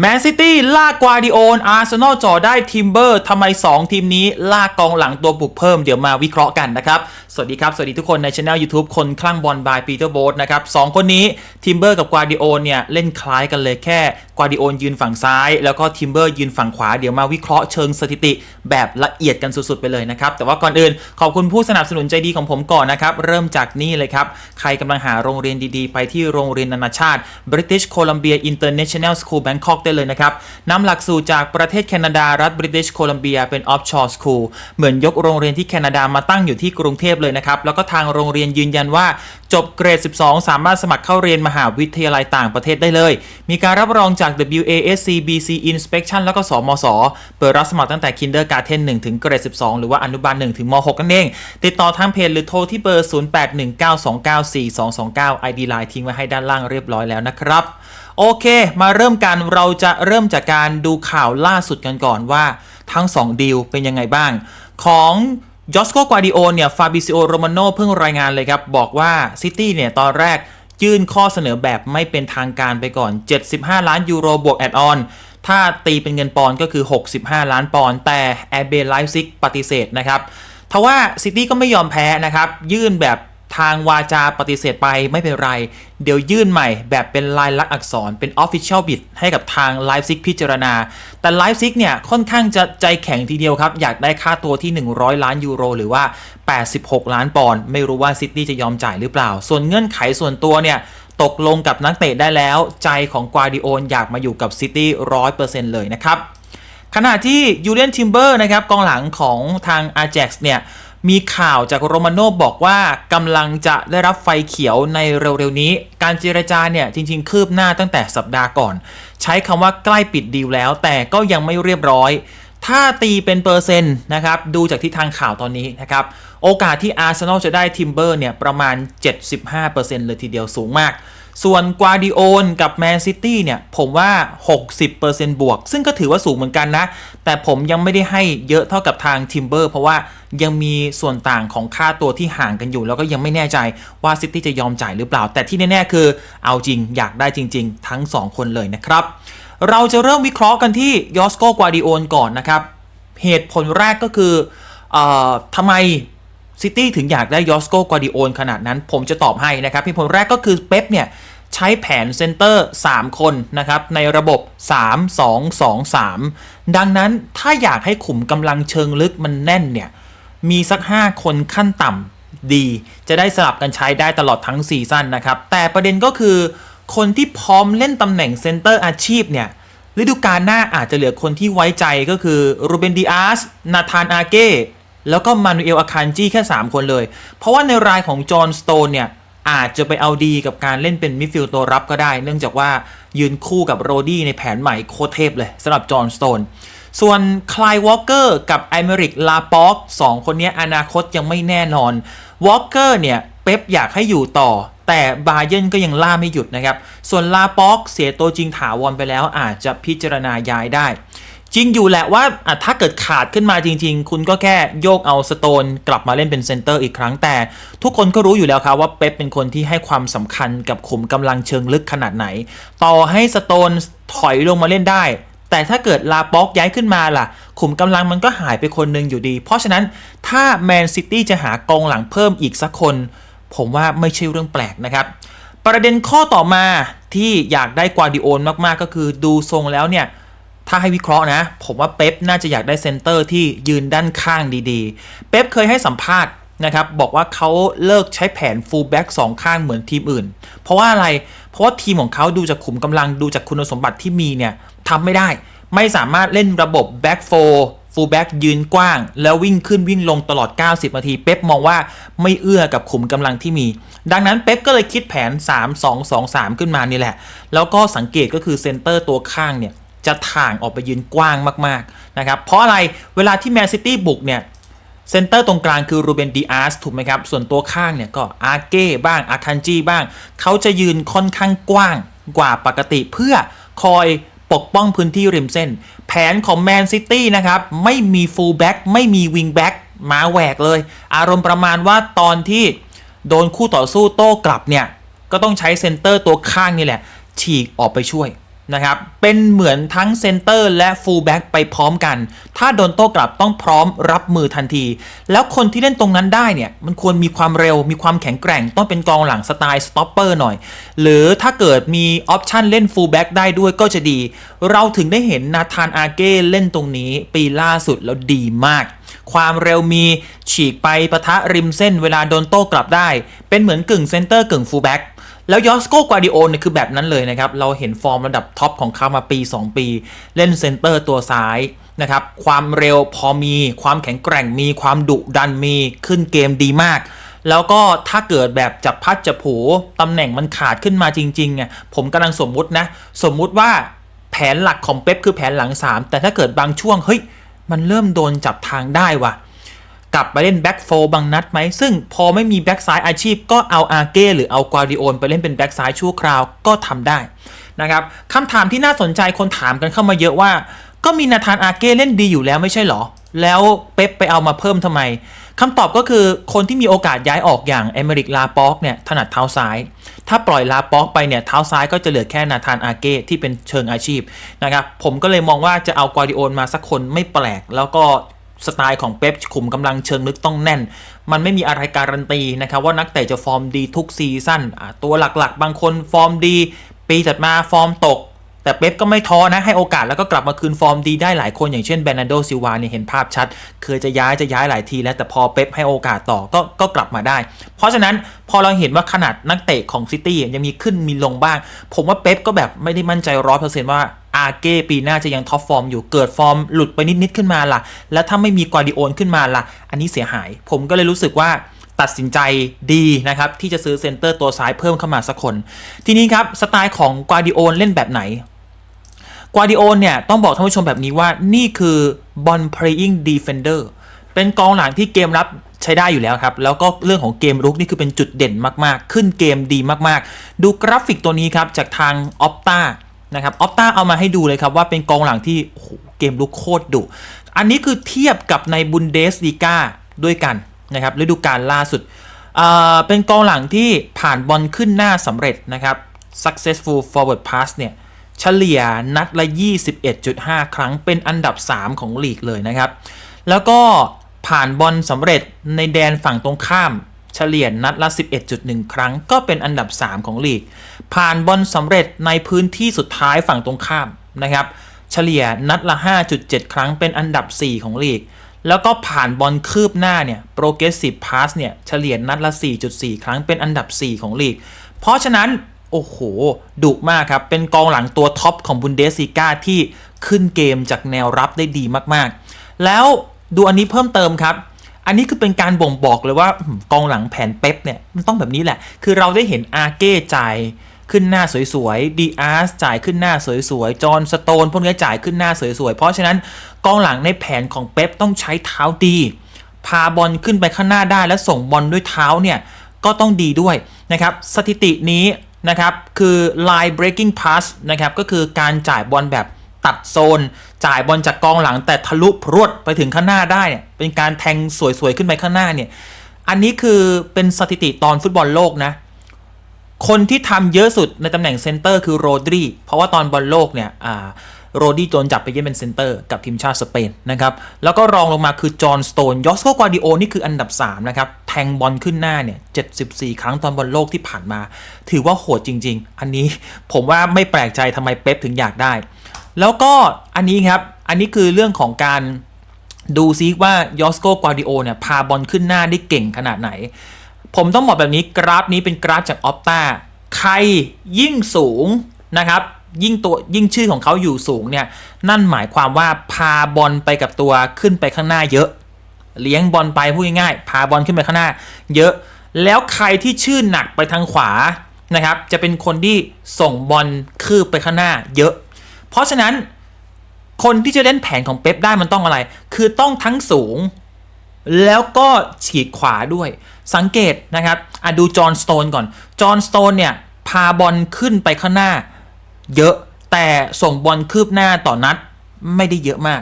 แมนซิตี้ลากกวาดิโอนอาร์เซนอลจ่อได้ทิมเบอร์ทำไม 2 ทีมนี้ลากกองหลังตัวบุกเพิ่มเดี๋ยวมาวิเคราะห์กันนะครับ สวัสดีครับ สวัสดีทุกคนในช anel YouTube คนคลั่งบอลบายปีเตอร์โบ t นะครับสองคนนี้ทิมเบอร์กับกวาดิโอนเนี่ย เล่นคล้ายกันเลยแค่กวาดิโอนยืนฝั่งซ้าย แล้วก็ทิมเบอร์ยืนฝั่งขวาเดี๋ยวมาวิเคราะห์เชิงสถิติแบบละเอียดกันสุดๆไปเลยนะครับแต่ว่าก่อนอื่นขอบคุณผู้สนับสนุนใจดีของผมก่อนนะครับเริ่มจากนี่เลยครับใครกำลังหาโรงเรียนดีๆ ไปที่โรงเรียนนานาชาติ British Columbia International School Bangkok ได้เลยนะครับนำหลักสูตรจากประเทศแคนาดารัฐ British Columbia เป็น offshore school เหมือนยกโรงเรียนที่แคนาดามาตั้งอยู่ที่กรุงเทพเลยนะครับ แล้วก็ทางโรงเรียนยืนยันว่า จบเกรด 12 สามารถสมัครเข้าเรียนมหาวิทยาลัยต่างประเทศได้เลย มีการรับรองจาก WASC BC Inspection แล้วก็สมสเปิดรับสมัครตั้งแต่ Kindergarten 1ถึงเกรด 12 หรือว่าอนุบาล1ถึงม 6 นั่นเอง ติดต่อทางเพจหรือโทรที่เบอร์ 0819294229 ID Line ทิ้งไว้ให้ด้านล่างเรียบร้อยแล้วนะครับ โอเค มาเริ่มกันเราจะเริ่มจากการดูข่าวล่าสุดกันก่อนว่าทั้ง 2 ดีลเป็นยังไงบ้าง ของยอสโกกวาดิโอเนี่ยฟาบิซิโอโรมาโนเพิ่งรายงานเลยครับ บอกว่าซิตี้เนี่ย ตอนแรกยื่นข้อเสนอแบบไม่เป็นทางการไปก่อน 75 ล้านยูโรบวกแอดออนถ้าตีเป็นเงินปอนก็คือ 65 ล้านปอนแต่แอเบลไลฟ์ซิกปฏิเสธนะครับทว่าซิตี้ก็ไม่ยอมแพ้นะครับ ยื่นแบบ ทางวาจาปฏิเสธไปไม่เป็นไร เดี๋ยวยื่นใหม่แบบเป็นลายลักษณ์อักษรเป็น Official Bid ให้กับทาง l i ฟ์ซิกพิจารณา แต่ l i ฟ์ซิกเนี่ยค่อนข้างจะใจแข็งทีเดียวครับ อยากได้ค่าตัวที่ 100 ล้านยูโร หรือว่า 86 ล้านปอนด์ไม่รู้ว่าซิตี้จะยอมจ่ายหรือเปล่า ส่วนเงื่อนไขส่วนตัวเนี่ยตกลงกับนักเตะได้แล้ว ใจของกวาดิโอนอยากมาอยู่กับซิตี้ร้อยเปอร์เซ็นต์เลยนะครับขณะที่ยูเลียนทิมเบอร์นะครับกองหลังของทาง a j a x เนี่ย มีข่าวจากโรมาโนบอกว่ากำลังจะได้รับไฟเขียวในเร็วๆนี้ การเจรจาเนี่ยจริง ๆ คืบหน้าตั้งแต่สัปดาห์ก่อน ใช้คำว่าใกล้ปิดดีลแล้ว แต่ก็ยังไม่เรียบร้อย ถ้าตีเป็นเปอร์เซ็นต์นะครับดูจากที่ทางข่าวตอนนี้นะครับโอกาสที่อาร์เซนอลจะได้ทิมเบอร์เนี่ยประมาณ 75%เลยทีเดียวสูงมากส่วนกวาดิโอนกับแมนซิตี้เนี่ย ผมว่า 60%บวก ซึ่งก็ถือว่าสูงเหมือนกันนะ แต่ผมยังไม่ได้ให้เยอะเท่ากับทางทิมเบอร์เพราะว่ายังมีส่วนต่างของค่าตัวที่ห่างกันอยู่ แล้วก็ยังไม่แน่ใจว่าซิตี้จะยอมจ่ายหรือเปล่า แต่ที่แน่ๆคือเอาจริงอยากได้จริง ๆ ทั้ง 2 คนเลยนะครับ เราจะเริ่มวิเคราะห์กันที่ยอสโกกวาดิโอนก่อนนะครับ เหตุผลแรกก็คือเออทำไมซิตี้ถึงอยากได้ยอสโกกวาดิโอนขนาดนั้น ผมจะตอบให้นะครับเหตุผลแรกก็คือเป๊ปเนี่ย ใช้แผนเซนเตอร์ 3 คนนะครับในระบบ 3 2 2 3 ดังนั้นถ้าอยากให้ขุมกำลังเชิงลึกมันแน่นเนี่ย มีสัก 5 คนขั้นต่ำดี จะได้สลับกันใช้ได้ตลอดทั้งซีซั่นนะครับ แต่ประเด็นก็คือคนที่พร้อมเล่นตำแหน่งเซนเตอร์อาชีพเนี่ยฤดูกาลหน้าอาจจะเหลือคนที่ไว้ใจก็คือรูเบนดิอาสนาธานอาเก้แล้วก็มานูเอลอาคานจี้แค่ 3 คนเลย เพราะว่าในรายของจอห์นสโตนเนี่ย อาจจะไปเอาดีกับการเล่นเป็นมิดฟิลด์ตัวรับก็ได้ เนื่องจากว่ายืนคู่กับโรดี้ในแผนใหม่โคเทพเลยสำหรับจอห์นสโตนส่วนคลายวอลเกอร์กับไอเมริกลาป็อกสองคนนี้อนาคตยังไม่แน่นอนวอลเกอร์เนี่ยเป๊ปอยากให้อยู่ต่อ แต่บาเยนก็ยังล่าไม่หยุดนะครับ ส่วนลาป็อกเสียตัวจริงถาวรไปแล้วอาจจะพิจารณาย้ายได้ จริงอยู่แหละว่าถ้าเกิดขาดขึ้นมาจริง ๆ คุณก็แค่โยกเอาสโตนกลับมาเล่นเป็นเซนเตอร์อีกครั้งแต่ ทุกคนก็รู้อยู่แล้วครับว่าเป๊ปเป็นคนที่ให้ความสำคัญกับขุมกำลังเชิงลึกขนาดไหน ต่อให้สโตนถอยลงมาเล่นได้ แต่ถ้าเกิดลาป็อกย้ายขึ้นมาล่ะ ขุมกำลังมันก็หายไปคนหนึ่งอยู่ดี เพราะฉะนั้นถ้าแมนซิตี้จะหากองหลังเพิ่มอีกสักคน ผมว่าไม่ใช่เรื่องแปลกนะครับประเด็นข้อต่อมาที่อยากได้กวาดิโอนมากๆก็คือดูทรงแล้วเนี่ย ถ้าให้วิเคราะห์นะ ผมว่าเป๊ปน่าจะอยากได้เซนเตอร์ที่ยืนด้านข้างดีๆ เป๊ปเคยให้สัมภาษณ์นะครับบอกว่าเขาเลิกใช้แผนฟูลแบ็กสองข้างเหมือนทีมอื่น เพราะว่าอะไร เพราะว่าทีมของเขาดูจากขุมกำลังดูจากคุณสมบัติที่มีเนี่ยทำไม่ได้ ไม่สามารถเล่นระบบแบ็กโฟฟูลแบ็กยืนกว้าง แล้ววิ่งขึ้นวิ่งลงตลอด 90 นาที เป๊ปมองว่าไม่เอื้อกับขุมกำลังที่มี ดังนั้นเป๊ปก็เลยคิดแผน 3-2-2-3 ขึ้นมานี่แหละ แล้วก็สังเกตก็คือเซนเตอร์ตัวข้างเนี่ย จะถ่างออกไปยืนกว้างมากๆนะครับเพราะอะไรเวลาที่แมนซิตี้บุกเนี่ยเซนเตอร์ตรงกลางคือรูเบนดีอาร์สถูกไหมครับ ส่วนตัวข้างเนี่ยก็อาเก้บ้างอาคันจีบ้าง เขาจะยืนค่อนข้างกว้างกว่าปกติเพื่อคอยปกป้องพื้นที่ริมเส้น แผนของแมนซิตี้นะครับ ไม่มีฟูลแบ็กไม่มีวิงแบ็กมาแหวกเลย อารมณ์ประมาณว่าตอนที่โดนคู่ต่อสู้โต้กลับเนี่ย ก็ต้องใช้เซนเตอร์ตัวข้างนี่แหละ ฉีกออกไปช่วย นะครับ เป็นเหมือนทั้งเซนเตอร์และฟูลแบ็กไปพร้อมกัน ถ้าโดนโต้กลับต้องพร้อมรับมือทันที แล้วคนที่เล่นตรงนั้นได้เนี่ย มันควรมีความเร็ว มีความแข็งแกร่ง ต้องเป็นกองหลังสไตล์สต็อปเปอร์หน่อย หรือถ้าเกิดมีออปชันเล่นฟูลแบ็กได้ด้วยก็จะดี เราถึงได้เห็นนาธานอาเก้เล่นตรงนี้ ปีล่าสุดแล้วดีมาก ความเร็วมีฉีกไปปะทะริมเส้น เวลาโดนโต้กลับได้ เป็นเหมือนกึ่งเซนเตอร์กึ่งฟูลแบ็ก แล้วยอสโกกวาดิโอเนี่ยคือแบบนั้นเลยนะครับ เราเห็นฟอร์มระดับท็อปของเขามาปี 2 ปี เล่นเซนเตอร์ตัวซ้ายนะครับ ความเร็วพอมีความแข็งแกร่งมีความดุดันมีขึ้นเกมดีมาก แล้วก็ถ้าเกิดแบบจับพัดจับผูตำแหน่งมันขาดขึ้นมาจริงๆอะผมกำลังสมมุตินะ สมมุติว่าแผนหลักของเป๊ปคือแผนหลัง 3 แต่ถ้าเกิดบางช่วงเฮ้ยมันเริ่มโดนจับทางได้ว่ะ กลับไปเล่นแบ็กโฟบางนัดไหม ซึ่งพอไม่มีแบ็กซ้ายอาชีพก็เอาอาเก้หรือเอากวาดิโอนไปเล่นเป็นแบ็กซ้ายชั่วคราวก็ทำได้นะครับคำถามที่น่าสนใจคนถามกันเข้ามาเยอะว่า ก็มีนาธานอาเก้เล่นดีอยู่แล้วไม่ใช่เหรอ แล้วเป๊ปไปเอามาเพิ่มทำไมคำตอบก็คือคนที่มีโอกาสย้ายออกอย่างเอเมริกลาป็อกเนี่ยถนัดเท้าซ้าย ถ้าปล่อยลาป็อกไปเนี่ยเท้าซ้ายก็จะเหลือแค่นาธานอาเก้ที่เป็นเชิงอาชีพนะครับผมก็เลยมองว่าจะเอากวาดิโอนมาสักคนไม่แปลก แล้วก็ สไตล์ของเป๊ปขุมกำลังเชิงลึกต้องแน่น มันไม่มีอะไรการันตีนะครับว่านักเตะจะฟอร์มดีทุกซีซั่นตัวหลักๆ บางคนฟอร์มดี ปีถัดมาฟอร์มตก แต่เป๊ปก็ไม่ท้อนะให้โอกาสแล้วก็กลับมาคืนฟอร์มดีได้หลายคนอย่างเช่นเบรนาโดซิวาเนี่ยเห็นภาพชัด เคยจะย้ายจะย้ายหลายทีแล้วแต่พอเป๊ปให้โอกาสต่อก็ก็กลับมาได้ เพราะฉะนั้นพอเราเห็นว่าขนาดนักเตะของซิตี้ยังมีขึ้นมีลงบ้าง ผมว่าเป๊ปก็แบบไม่ได้มั่นใจร้อยเปอร์เซ็นต์ว่าอาเก้ปีหน้าจะยังท็อปฟอร์มอยู่เกิดฟอร์มหลุดไปนิดๆขึ้นมาล่ะ แล้วถ้าไม่มีกวาดิโอนขึ้นมาล่ะ อันนี้เสียหาย ผมก็เลยรู้สึกว่าตัดสินใจดีนะครับ ที่จะซื้อเซนเตอร์ตัวซ้ายเพิ่มเข้ามาสักคน ทีนี้ครับ สไตล์ของกวาดิโอนเล่นแบบไหน กวาดิโอเนี่ยต้องบอกท่านผู้ชมแบบนี้ว่านี่คือบอล playing defender เป็นกองหลังที่เกมรับใช้ได้อยู่แล้วครับ แล้วก็เรื่องของเกมรุกนี่คือเป็นจุดเด่นมากๆ ขึ้นเกมดีมากๆ ดูกราฟิกตัวนี้ครับจากทาง Opta นะครับ Opta เอามาให้ดูเลยครับว่าเป็นกองหลังที่โอ้โหเกมลุกโคตรดุ อันนี้คือเทียบกับในบุนเดสลีกาด้วยกันนะครับฤดูกาลล่าสุดเอ่อเป็นกองหลังที่ผ่านบอลขึ้นหน้าสำเร็จนะครับ successful forward pass เนี่ย เฉลี่ยนัดละ 21.5 ครั้งเป็นอันดับ 3 ของลีกเลยนะครับ แล้วก็ผ่านบอลสำเร็จในแดนฝั่งตรงข้ามเฉลี่ยนัดละ 11.1 ครั้ง ก็เป็นอันดับ 3 ของลีก ผ่านบอลสำเร็จในพื้นที่สุดท้ายฝั่งตรงข้ามนะครับ เฉลี่ยนัดละ 5.7 ครั้งเป็นอันดับ 4 ของลีก แล้วก็ผ่านบอลคืบหน้าเนี่ย progressive pass เนี่ย เฉลี่ยนัดละ 4.4 ครั้งเป็นอันดับ 4 ของลีก เพราะฉะนั้น โอ้โห ดุมากครับ เป็นกองหลังตัวท็อปของบุนเดสซีกาที่ขึ้นเกมจากแนวรับได้ดีมากๆ แล้วดูอันนี้เพิ่มเติมครับ อันนี้คือเป็นการบ่งบอกเลยว่ากองหลังแผนเป๊ปเนี่ยมันต้องแบบนี้แหละ คือเราได้เห็นอาเก้จ่ายขึ้นหน้าสวยๆ ดีอาร์สจ่ายขึ้นหน้าสวยๆ จอห์นสโตนพวกนี้จ่ายขึ้นหน้าสวยๆ เพราะฉะนั้นกองหลังในแผนของเป๊ปต้องใช้เท้าดี พาบอลขึ้นไปข้างหน้าได้และส่งบอลด้วยเท้าเนี่ยก็ต้องดีด้วยนะครับ สถิตินี้ นะครับ คือ line breaking pass นะครับ ก็คือการจ่ายบอลแบบตัดโซน จ่ายบอลจากกองหลังแต่ทะลุพรวดไปถึงข้างหน้าได้เนี่ย เป็นการแทงสวยๆ ขึ้นไปข้างหน้าเนี่ย อันนี้คือเป็นสถิติตอนฟุตบอลโลกนะ คนที่ทำเยอะสุดในตำแหน่งเซนเตอร์คือโรดรี เพราะว่าตอนบอลโลกเนี่ย อ่า โรดรีโดนจับไปเล่นเป็นเซนเตอร์กับทีมชาติสเปนนะครับแล้วก็รองลงมาคือจอห์นสโตนยอสโกกวาดิโอนี่คืออันดับ 3 นะครับ แทงบอลขึ้นหน้าเนี่ย74 ครั้งตอนบอลโลกที่ผ่านมา ถือว่าโหดจริง ๆ อันนี้ผมว่าไม่แปลกใจทำไมเป๊ปถึงอยากได้ แล้วก็อันนี้ครับ อันนี้คือเรื่องของการดูซิว่ายอสโกกวาดิโอเนี่ยพาบอลขึ้นหน้าได้เก่งขนาดไหน ผมต้องบอกแบบนี้กราฟนี้เป็นกราฟจากออฟตาใครยิ่งสูงนะครับ ยิ่งตัวยิ่งชื่อของเขาอยู่สูงเนี่ยนั่นหมายความว่าพาบอลไปกับตัวขึ้นไปข้างหน้าเยอะ เลี้ยงบอลไปพูดง่ายๆพาบอลขึ้นไปข้างหน้า เยอะ แล้วใครที่ชื่อหนักไปทางขวานะครับจะเป็นคนที่ส่งบอลคืบไปข้างหน้าเยอะ เพราะฉะนั้นคนที่จะเล่นแผนของเป๊ปได้มันต้องอะไร คือต้องทั้งสูง แล้วก็ฉีกขวาด้วย สังเกตนะครับอะดูจอห์นสโตนก่อน จอห์นสโตนเนี่ยพาบอลขึ้นไปข้างหน้า เยอะ แต่ส่งบอลคืบหน้าต่อนัดไม่ได้เยอะมาก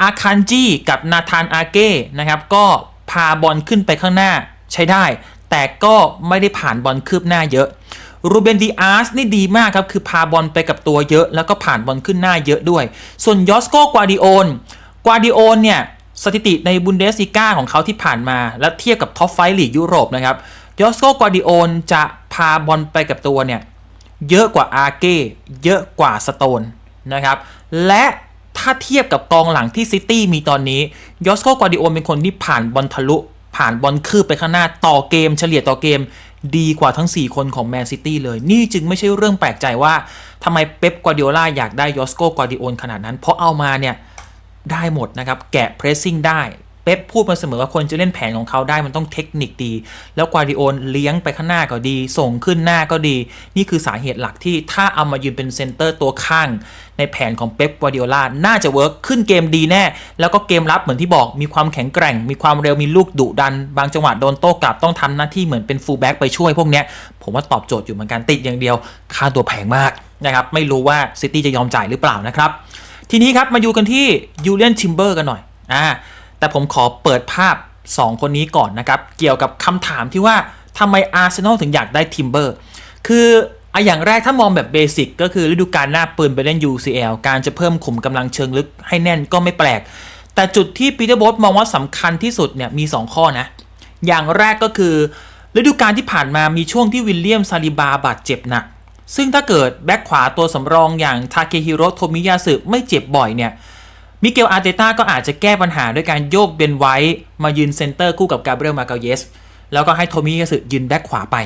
อาคันจีกับนาธานอาเก้นะครับ ก็พาบอลขึ้นไปข้างหน้าใช้ได้ แต่ก็ไม่ได้ผ่านบอลคืบหน้าเยอะรูเบนดีอาร์สนี่ดีมากครับ คือพาบอลไปกับตัวเยอะ แล้วก็ผ่านบอลขึ้นหน้าเยอะด้วย ส่วนยอสโกกวาดิโอนกวาดิโอนเนี่ย สถิติในบุนเดส l ิก้าของเขาที่ผ่านมา และเทียบกับท็อปไฟลีกยุโรปนะครับยอสโกกวาดิโอนจะพาบอลไปกับตัวเนี่ย เยอะกว่าอาเก้เยอะกว่าสโตนนะครับ และถ้าเทียบกับกองหลังที่ซิตี้มีตอนนี้ยอสโกกวาดิโอนเป็นคนที่ผ่านบอลทะลุผ่านบอลคืบไปข้างหน้าต่อเกมเฉลี่ยต่อเกมดีกว่าทั้ง 4 คนของแมนซิตี้เลย นี่จึงไม่ใช่เรื่องแปลกใจว่าทำไมเป๊ปกวาดิโอลาอยากได้ยอสโกกวาดิโอนขนาดนั้น เพราะเอามาเนี่ย ได้หมดนะครับ แกะเพรสซิ่งได้ เป๊ปพูดมาเสมอว่าคนจะเล่นแผนของเขาได้มันต้องเทคนิคดี แล้วกวาดิโอนเลี้ยงไปข้างหน้าก็ดี ส่งขึ้นหน้าก็ดี นี่คือสาเหตุหลักที่ถ้าเอามายืนเป็นเซนเตอร์ตัวข้าง ในแผนของเป๊ปกวาดิโอลาน่าจะเวิร์กขึ้นเกมดีแน่ แล้วก็เกมรับเหมือนที่บอกมีความแข็งแกร่ง มีความเร็วมีลูกดุดัน บางจังหวะโดนโต้กลับต้องทำหน้าที่เหมือนเป็นฟูลแบ็กไปช่วยพวกเนี้ยผมว่าตอบโจทย์อยู่เหมือนกันติดอย่างเดียว ค่าตัวแพงมากนะครับไม่รู้ว่าซิตี้จะยอมจ่ายหรือเปล่านะครับทีนี้ครับมาดูกันที่ยูเลียนทิมเบอร์กันหน่อยอ่า แต่ผมขอเปิดภาพ 2 คนนี้ก่อนนะครับ เกี่ยวกับคำถามที่ว่าทำไมอาร์เซนอลถึงอยากได้ทิมเบอร์คืออะอย่างแรกถ้ามองแบบเบสิกก็คือฤดูกาลหน้าปืนไปเล่น UCL การจะเพิ่มขุมกำลังเชิงลึกให้แน่นก็ไม่แปลก แต่จุดที่ปีเตอร์โบสมองว่าสำคัญที่สุดเนี่ยมี 2 ข้อนะ อย่างแรกก็คือฤดูกาลที่ผ่านมามีช่วงที่วิลเลียมซาลิบาบาดเจ็บหนัก ซึ่งถ้าเกิดแบ็คขวาตัวสำรองอย่างทาเคฮิโรโทมิยาสึไม่เจ็บบ่อยเนี่ย มิเกลอาร์เตต้าก็อาจจะแก้ปัญหาด้วยการโยกเบนไว้มายืนเซนเตอร์คู่กับกาเบรียลมาเกาเยส แล้วก็ให้โทมิยาสึยืนแบ็คขวาไป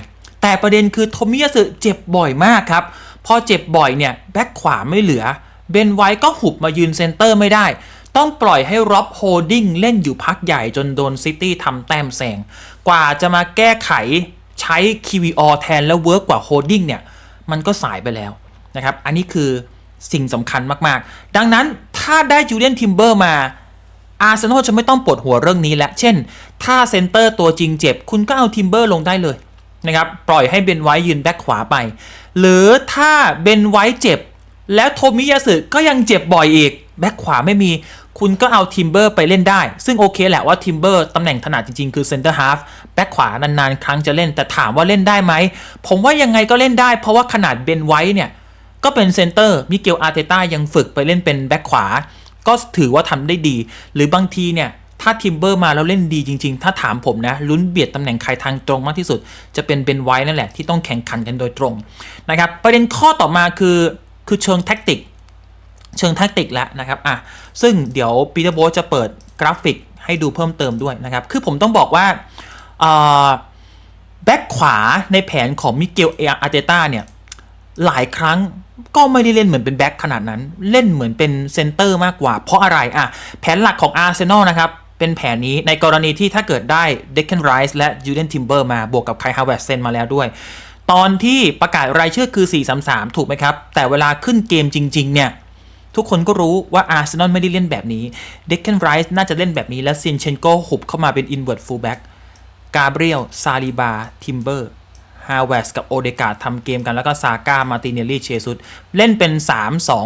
แต่ประเด็นคือโทมิยาสึเจ็บบ่อยมากครับ พอเจ็บบ่อยเนี่ยแบ็คขวาไม่เหลือ เบนไว้ก็หุบมายืนเซนเตอร์ไม่ได้ ต้องปล่อยให้ร็อบโฮดดิ้งเล่นอยู่พักใหญ่จนโดนซิตี้ทำแต้มแซง กว่าจะมาแก้ไขใช้คีวีออแทนแล้วเวิร์กกว่าโฮดดิ้งเนี่ยมันก็สายไปแล้วนะครับ อันนี้คือสิ่งสำคัญมากๆ ดังนั้น ถ้าได้จูเลียนทิมเบอร์มาอาร์เซนอลจะไม่ต้องปวดหัวเรื่องนี้และ เช่น ถ้าเซนเตอร์ตัวจริงเจ็บ คุณก็เอาทิมเบอร์ลงได้เลยนะครับ ปล่อยให้เบนไว้ยืนแบ็คขวาไป หรือถ้าเบนไว้เจ็บ แล้วโทมิยาสึก็ยังเจ็บบ่อยอีก แบ็คขวาไม่มี คุณก็เอาทิมเบอร์ไปเล่นได้ ซึ่งโอเคแหละว่าทิมเบอร์ตำแหน่งถนัดจริง ๆ คือเซนเตอร์ฮาฟแบ็คขวานานๆ ครั้งจะเล่น แต่ถามว่าเล่นได้ไหม ผมว่ายังไงก็เล่นได้ เพราะว่าขนาดเบนไว้เนี่ย ก็เป็นเซนเตอร์มิเกลอาร์เตต้ายังฝึกไปเล่นเป็นแบ็คขวา ก็ถือว่าทำได้ดี หรือบางทีเนี่ยถ้าทิมเบอร์มาแล้วเล่นดีจริง ๆ ถ้าถามผมนะลุ้นเบียดตำแหน่งใครทางตรงมากที่สุด จะเป็นเบนไว้นั่นแหละที่ต้องแข่งขันกันโดยตรงนะครับประเด็นข้อต่อมาคือคือเชิงแท็กติก เชิงแท็กติกแล้วนะครับอะซึ่งเดี๋ยวปีเตอร์โบสจะเปิดกราฟิกให้ดูเพิ่มเติมด้วยนะครับ คือผมต้องบอกว่าแบ็คขวาในแผนของมิเกลอาร์เตต้าเนี่ยหลายครั้ง ก็ไม่ได้เล่นเหมือนเป็นแบ็คขนาดนั้น เล่นเหมือนเป็นเซนเตอร์มากกว่า เพราะอะไรอะแผนหลักของอาร์เซนอลนะครับเป็นแผนนี้ในกรณีที่ถ้าเกิดได้เดคเคนไรส์และยูเดนทิมเบอร์มาบวกกับไคฮาวเวร์เซนมาแล้วด้วย ตอนที่ประกาศรายชื่อคือ 4-3-3 ถูกไหมครับ แต่เวลาขึ้นเกมจริง ๆ เนี่ย ทุกคนก็รู้ว่าอาร์เซนอลไม่ได้เล่นแบบนี้เดคเคนไรส์น่าจะเล่นแบบนี้และซินเชนโกหุบเข้ามาเป็นอินเวอร์ตฟูลแบ็กกาเบรียลซาลิบาทิมเบอร์ ฮาวเวสกับโอเดกาทำเกมกันแล้วก็ซาก้ามาติเนลลี่เชซุสเล่นเป็น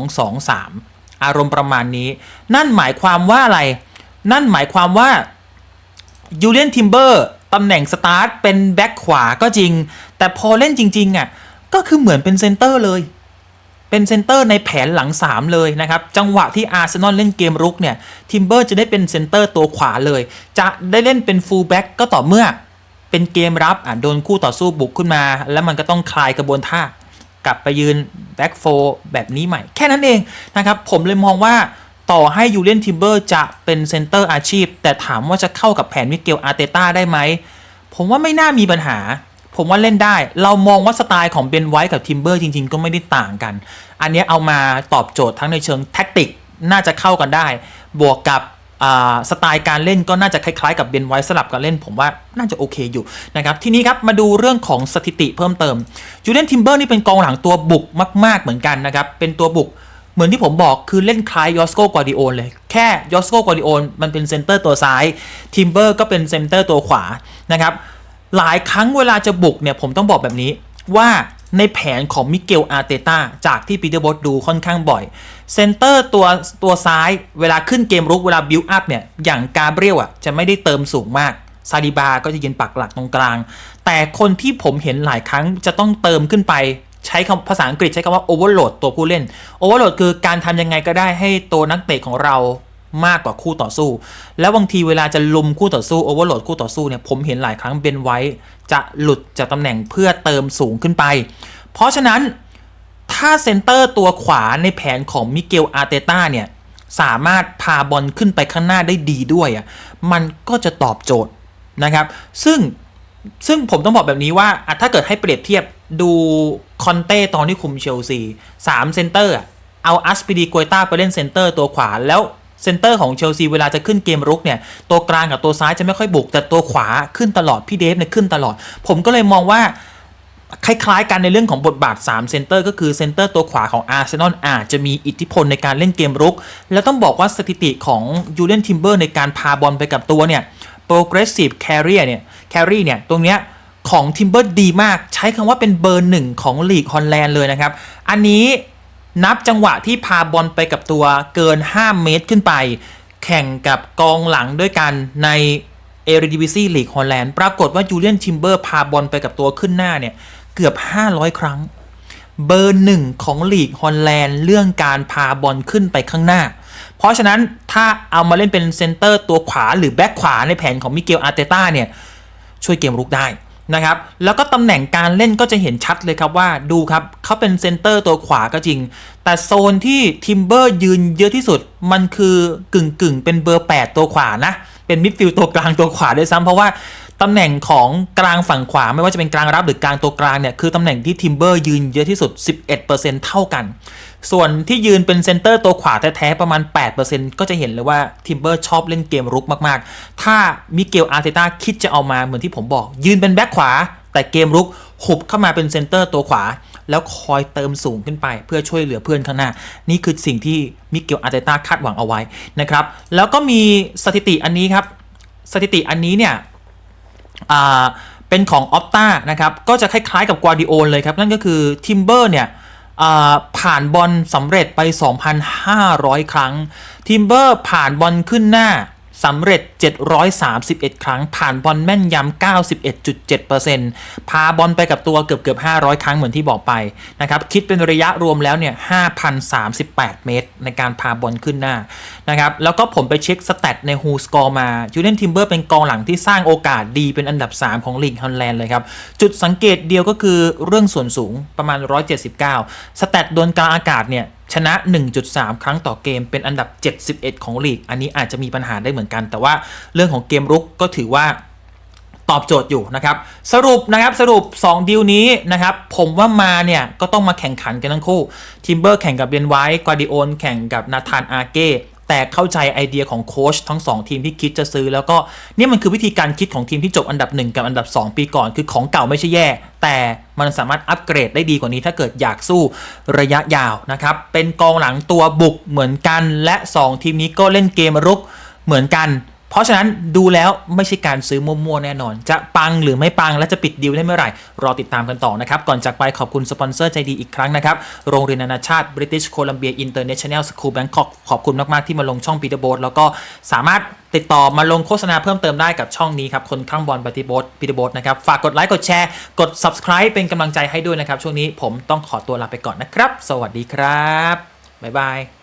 3-2-2-3 อารมณ์ประมาณนี้ นั่นหมายความว่าอะไร นั่นหมายความว่ายูเลียนทิมเบอร์ตำแหน่งสตาร์ทเป็นแบ็คขวาก็จริง แต่พอเล่นจริงๆอะก็คือเหมือนเป็นเซนเตอร์เลย เป็นเซนเตอร์ในแผนหลัง 3 เลยนะครับ จังหวะที่อาร์เซนอลเล่นเกมรุกเนี่ยทิมเบอร์จะได้เป็นเซนเตอร์ตัวขวาเลย จะได้เล่นเป็นฟูลแบ็กก็ต่อเมื่อ เป็นเกมรับอะโดนคู่ต่อสู้บุกขึ้นมา แล้วมันก็ต้องคลายกระบวนท่ากลับไปยืนแบ็กโฟแบบนี้ใหม่ แค่นั้นเองนะครับ ผมเลยมองว่าต่อให้ยูเลียนทิมเบอร์จะเป็นเซนเตอร์อาชีพ แต่ถามว่าจะเข้ากับแผนมิเกลอาร์เตต้าได้ไหม ผมว่าไม่น่ามีปัญหา ผมว่าเล่นได้ เรามองว่าสไตล์ของเบนไวท์กับทิมเบอร์จริง ๆ ก็ไม่ได้ต่างกัน อันนี้เอามาตอบโจทย์ทั้งในเชิงแท็กติกน่าจะเข้ากันได้ บวกกับ สไตล์การเล่นก็น่าจะคล้ายๆกับเบนไวสลับกันเล่น ผมว่าน่าจะโอเคอยู่นะครับทีนี้ครับมาดูเรื่องของสถิติเพิ่มเติมจูเลียนทิมเบอร์นี่เป็นกองหลังตัวบุกมาก ๆเหมือนกันนะครับเป็นตัวบุกเหมือนที่ผมบอกคือเล่นคล้ายยอสโกกวาดิโอนเลย แค่ยอสโกกวาดิโอนมันเป็นเซนเตอร์ตัวซ้ายทิมเบอร์ก็เป็นเซนเตอร์ตัวขวานะครับหลายครั้งเวลาจะบุกเนี่ยผมต้องบอกแบบนี้ว่า ในแผนของมิเกลอาร์เตต้าจากที่ปีเตอร์บอสดูค่อนข้างบ่อยเซนเตอร์ตัวตัวซ้ายเวลาขึ้นเกมรุกเวลาบิลอัพเนี่ย อย่างกาเบรียลอะจะไม่ได้เติมสูงมากซาดิบาก็จะยืนปักหลักตรงกลาง แต่คนที่ผมเห็นหลายครั้งจะต้องเติมขึ้นไปใช้คำภาษาอังกฤษใช้คำว่า overload ตัวผู้เล่น overload คือการทำยังไงก็ได้ให้ตัวนักเตะของเรา มากกว่าคู่ต่อสู้ แล้วบางทีเวลาจะลุมคู่ต่อสู้ overload คู่ต่อสู้เนี่ยผมเห็นหลายครั้งเบนไว้จะหลุดจากตำแหน่งเพื่อเติมสูงขึ้นไป เพราะฉะนั้นถ้าเซนเตอร์ตัวขวาในแผนของมิเกลอาร์เตต้าเนี่ยสามารถพาบอลขึ้นไปข้างหน้าได้ดีด้วยอะมันก็จะตอบโจทย์นะครับ ซึ่งซึ่งผมต้องบอกแบบนี้ว่าถ้าเกิดให้เปรียบเทียบดูคอนเต้ตอนที่คุมเชลซีสามเซนเตอร์เอาอัสปิดีโกยต้าไปเล่นเซนเตอร์ตัวขวาแล้ว เซนเตอร์ของเชลซีเวลาจะขึ้นเกมรุกเนี่ยตัวกลางกับตัวซ้ายจะไม่ค่อยบุก แต่ตัวขวาขึ้นตลอด พี่เดฟเนี่ยขึ้นตลอด ผมก็เลยมองว่าคล้ายๆกันในเรื่องของบทบาท 3 เซนเตอร์ก็คือเซนเตอร์ตัวขวาของอาร์เซนอลอาจจะมีอิทธิพลในการเล่นเกมรุก แล้วต้องบอกว่าสถิติของยูเลียนทิมเบอร์ในการพาบอลไปกับตัวเนี่ย progressive carrier เนี่ย carry เนี่ย ตรงเนี้ยของทิมเบอร์ดีมาก ใช้คำว่าเป็นเบอร์หนึ่งของลีกฮอลแลนด์เลยนะครับ อันนี้ นับจังหวะที่พาบอลไปกับตัวเกิน 5 เมตรขึ้นไป แข่งกับกองหลังด้วยกันในเอริดิวิซีลีกฮอลแลนด์ปรากฏว่าจูเลียนทิมเบอร์พาบอลไปกับตัวขึ้นหน้าเนี่ยเกือบ 500 ครั้ง เบอร์หนึ่งของลีกฮอลแลนด์เรื่องการพาบอลขึ้นไปข้างหน้า เพราะฉะนั้นถ้าเอามาเล่นเป็นเซนเตอร์ตัวขวาหรือแบ็คขวาในแผนของมิเกลอาร์เตต้าเนี่ยช่วยเกมรุกได้ นะครับ แล้วก็ตำแหน่งการเล่นก็จะเห็นชัดเลยครับว่าดูครับเขาเป็นเซนเตอร์ตัวขวาก็จริง แต่โซนที่ทิมเบอร์ยืนเยอะที่สุด มันคือกึ่งกึ่งเป็นเบอร์ 8 ตัวขวานะ เป็นมิดฟิลด์ตัวกลางตัวขวาด้วยซ้ำเพราะว่าตำแหน่งของกลางฝั่งขวาไม่ว่าจะเป็นกลางรับหรือกลางตัวกลางเนี่ยคือตำแหน่งที่ทิมเบอร์ยืนเยอะที่สุด 11%เท่ากัน ส่วนที่ยืนเป็นเซนเตอร์ตัวขวาแท้ๆ ประมาณ 8%ก็จะเห็นเลยว่าทิมเบอร์ชอบเล่นเกมรุกมากๆ ถ้ามิเกลอาร์เตต้าคิดจะเอามาเหมือนที่ผมบอก ยืนเป็นแบ็คขวา แต่เกมรุกหุบเข้ามาเป็นเซนเตอร์ตัวขวา แล้วคอยเติมสูงขึ้นไป เพื่อช่วยเหลือเพื่อนข้างหน้า นี่คือสิ่งที่มิเกลอาร์เตต้าคาดหวังเอาไว้นะครับแล้วก็มีสถิติอันนี้ครับสถิติอันนี้เนี่ยเป็นของออ t ต้านะครับก็จะคล้ายๆกับกวาดิโอเลยครับนั่นก็คือทิมเบอร์เนี่ย ผ่านบอลสำเร็จไป 2,500 ครั้ง ทิมเบอร์ผ่านบอลขึ้นหน้า สำเร็จ 731 ครั้ง ผ่านบอลแม่นยำ 91.7%พาบอลไปกับตัวเกือบเกือบ500 ครั้งเหมือนที่บอกไปนะครับ คิดเป็นระยะรวมแล้วเนี่ย 5,038 เมตร ในการพาบอลขึ้นหน้านะครับ แล้วก็ผมไปเช็คสแตทใน Who Score มาจูเลียนทิมเบอร์เป็นกองหลังที่สร้างโอกาสดีเป็นอันดับ 3 ของลีกฮอลแลนด์เลยครับ จุดสังเกตเดียวก็คือเรื่องส่วนสูงประมาณ 179 สแตทโดนกลางอากาศเนี่ยชนะ 1.3 ครั้งต่อเกมเป็นอันดับ 71 ของลีก อันนี้อาจจะมีปัญหาได้เหมือนกัน แต่ว่าเรื่องของเกมรุกก็ถือว่าตอบโจทย์อยู่นะครับ สรุปนะครับสรุป 2 ดีลนี้นะครับ ผมว่ามาเนี่ยก็ต้องมาแข่งขันกันทั้งคู่ ทิมเบอร์แข่งกับเบนไวท์กวาดิโอนแข่งกับนาธานอาเก้แต่เข้าใจไอเดียของโค้ชทั้ง 2 ทีมที่คิดจะซื้อ แล้วก็นี่มันคือวิธีการคิดของทีมที่จบอันดับ 1 กับอันดับ 2 ปีก่อน คือของเก่าไม่ใช่แย่ แต่มันสามารถอัปเกรดได้ดีกว่านี้ถ้าเกิดอยากสู้ระยะยาวนะครับ เป็นกองหลังตัวบุกเหมือนกัน และ 2 ทีมนี้ก็เล่นเกมรุกเหมือนกัน เพราะฉะนั้นดูแล้วไม่ใช่การซื้อมั่วๆแน่นอน จะปังหรือไม่ปังและจะปิดดีลได้เมื่อไหร่ รอติดตามกันต่อนะครับ ก่อนจากไปขอบคุณสปอนเซอร์ใจดีอีกครั้งนะครับ โรงเรียนนานาชาติ British Columbia International School Bangkok ขอบคุณมาก ๆ ที่มาลงช่องปีเตอร์โบสแล้วก็สามารถติดต่อมาลงโฆษณาเพิ่มเติมได้กับช่องนี้ครับคนข้างบอลปฏิบดปีเตอร์โบสนะครับฝากกดไลค์กดแชร์กด subscribe เป็นกำลังใจให้ด้วยนะครับช่วงนี้ผมต้องขอตัวลาไปก่อนนะครับ สวัสดีครับบ๊ายบาย